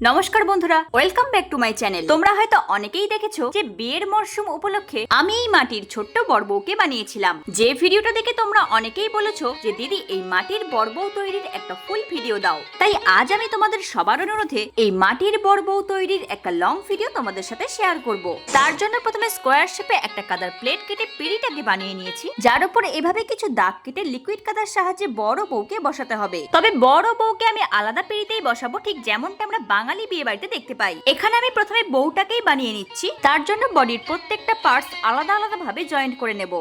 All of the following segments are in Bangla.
নমস্কার বন্ধুরা welcome back to my channel তোমরা হয়তো অনেকেই দেখেছ যে বিয়ের মরশুম উপলক্ষে আমি এই মাটির ছোট্ট বড়বউকে বানিয়েছিলাম। যে ভিডিওটা দেখে তোমরা অনেকেই বলেছ যে দিদি, এই মাটির বড়বউ তৈরির একটা ফুল ভিডিও দাও। তাই আজ আমি তোমাদের সবার অনুরোধে এই মাটির বড়বউ তৈরির একটা লং ভিডিও তোমাদের সাথে শেয়ার করব। তার জন্য প্রথমে স্কোয়ার শেপে একটা কাদার প্লেট কেটে পিড়িটাকে বানিয়ে নিয়েছি। যার উপর এভাবে কিছু দাগ কেটে লিকুইড কাদার সাহায্যে বড় বউকে বসাতে হবে। তবে বড় বউকে আমি আলাদা পিড়িতেই বসাবো, ঠিক যেমনটা আমরা বাঙালি বিয়ে বাড়িতে দেখতে পাই। এখানে আমি প্রথমে বউটাকেই বানিয়ে নিচ্ছি। তার জন্য বডির প্রত্যেকটা পার্টস আলাদা আলাদা ভাবে জয়েন্ট করে নেব।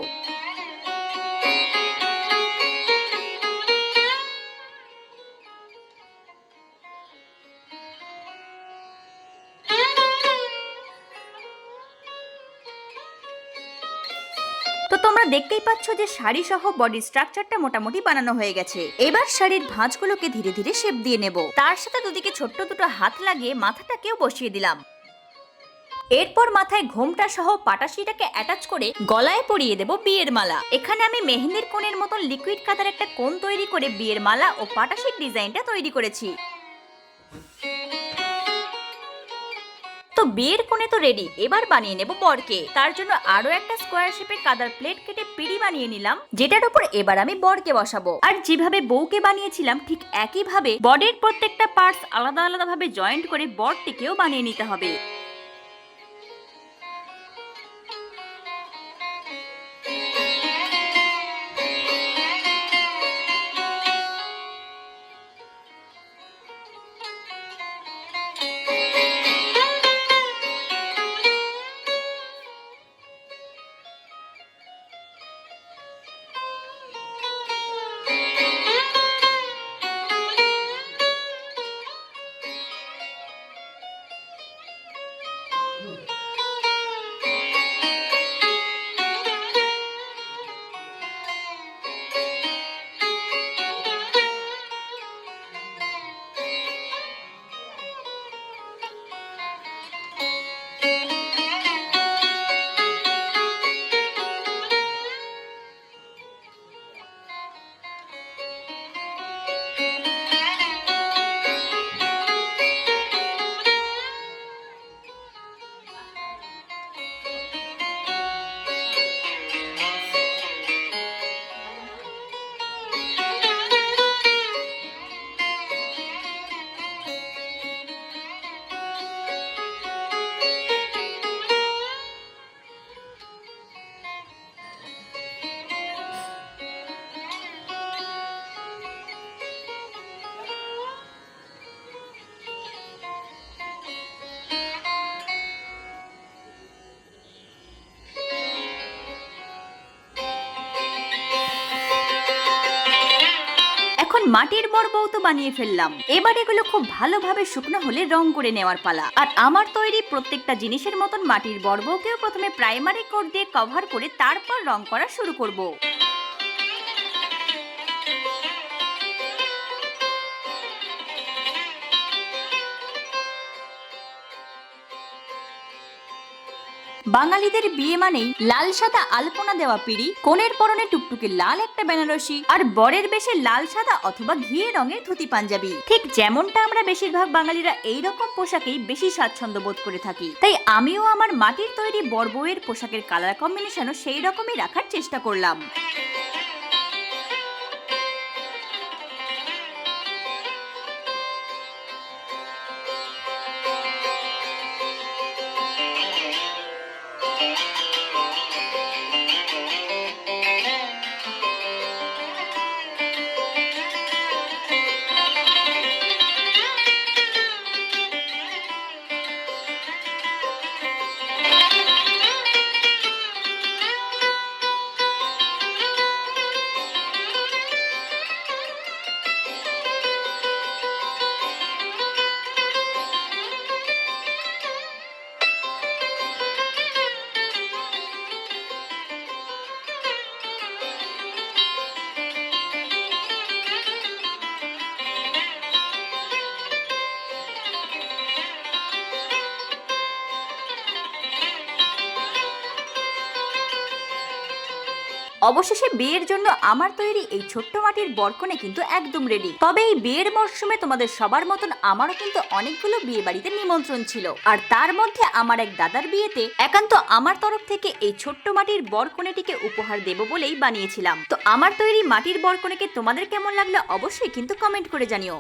তো তোমরা দেখতেই পাচ্ছ যে শাড়ি সহ বডি স্ট্রাকচারটা মোটামুটি বানানো হয়ে গেছে। এবার শাড়ির ভাঁজগুলোকে ধীরে ধীরে শেপ দিয়ে নেব। তার সাথে দুদিকে ছোট্ট দুটো হাত লাগিয়ে মাথাটাকেও বসিয়ে দিলাম। এরপর মাথায় ঘোমটা সহ পাটাশিটাকে অ্যাটাচ করে গলায় পরিয়ে দেব বিয়ের মালা। এখানে আমি মেহেন্দির কোণের মতন লিকুইড কাদার একটা কোণ তৈরি করে বিয়ের মালা ও পাটাশির ডিজাইনটা তৈরি করেছি। বিয়ের কোণে তো রেডি এবার বানিয়ে নেব বরকে। তার জন্য আরও একটা স্কোয়ার শেপে কাদার প্লেট কেটে পিড়ি বানিয়ে নিলাম, যেটার উপর এবার আমি বরকে বসাবো। আর যেভাবে বউকে বানিয়েছিলাম, ঠিক একইভাবে বডির প্রত্যেকটা পার্টস আলাদা আলাদা ভাবে জয়েন্ট করে বরটিকেও বানিয়ে নিতে হবে। মাটির বউ তো বানিয়ে ফেললাম। এবার এগুলো খুব ভালোভাবে শুকনো হলে রং করে নেওয়ার পালা। আর আমার তৈরি প্রত্যেকটা জিনিসের মতন মাটির বর্বকেও প্রথমে প্রাইমারি কোট দিয়ে কভার করে তারপর রং করা শুরু করব। বাঙালিদের বিয়ে মানেই লাল সাদা আলপনা দেওয়া পিড়ি, কোণের পরনে টুকটুকে লাল একটা বেনারসি, আর বরের বেশে লাল সাদা অথবা ঘিয়ে রঙের ধুতি পাঞ্জাবি। ঠিক যেমনটা আমরা বেশিরভাগ বাঙালিরা এই রকম পোশাকেই বেশি স্বাচ্ছন্দ্য বোধ করে থাকি। তাই আমিও আমার মাটির তৈরি বর বউয়ের পোশাকের কালার কম্বিনেশনও সেই রকমই রাখার চেষ্টা করলাম। অবশেষে বিয়ের জন্য আমার তৈরি এই ছোট্ট মাটির বরকনে কিন্তু একদম রেডি তবে এই বিয়ের মরশুমে তোমাদের সবার মতন আমারও কিন্তু অনেকগুলো বিয়ে বাড়িতে নিমন্ত্রণ ছিল। আর তার মধ্যে আমার এক দাদার বিয়েতে একান্ত আমার তরফ থেকে এই ছোট্ট মাটির বরকনেটিকে উপহার দেব বলেই বানিয়েছিলাম। তো আমার তৈরি মাটির বরকনেকে তোমাদের কেমন লাগল অবশ্যই কিন্তু কমেন্ট করে জানিও।